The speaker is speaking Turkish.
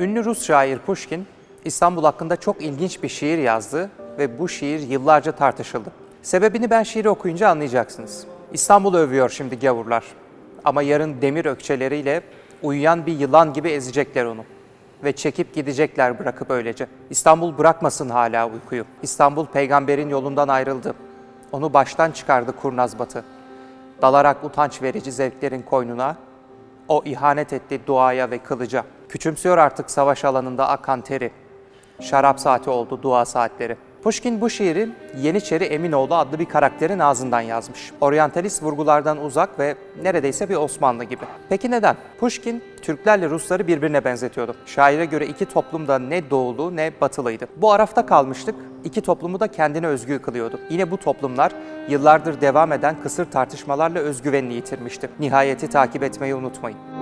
Ünlü Rus şair Pushkin, İstanbul hakkında çok ilginç bir şiir yazdı ve bu şiir yıllarca tartışıldı. Sebebini ben şiiri okuyunca anlayacaksınız. İstanbul'u övüyor şimdi gavurlar. Ama yarın demir ökçeleriyle uyuyan bir yılan gibi ezecekler onu. Ve çekip gidecekler bırakıp öylece. İstanbul bırakmasın hala uykuyu. İstanbul peygamberin yolundan ayrıldı. Onu baştan çıkardı kurnaz batı. Dalarak utanç verici zevklerin koynuna, o ihanet etti duaya ve kılıca. Küçümsüyor artık savaş alanında akan teri. Şarap saati oldu dua saatleri. Pushkin bu şiiri Yeniçeri Eminoğlu adlı bir karakterin ağzından yazmış. Oryantalist vurgulardan uzak ve neredeyse bir Osmanlı gibi. Peki neden? Pushkin Türklerle Rusları birbirine benzetiyordu. Şaire göre iki toplum da ne doğulu ne batılıydı. Bu arafta kalmıştık, iki toplumu da kendine özgü kılıyordu. Yine bu toplumlar yıllardır devam eden kısır tartışmalarla özgüvenini yitirmişti. Nihayeti takip etmeyi unutmayın.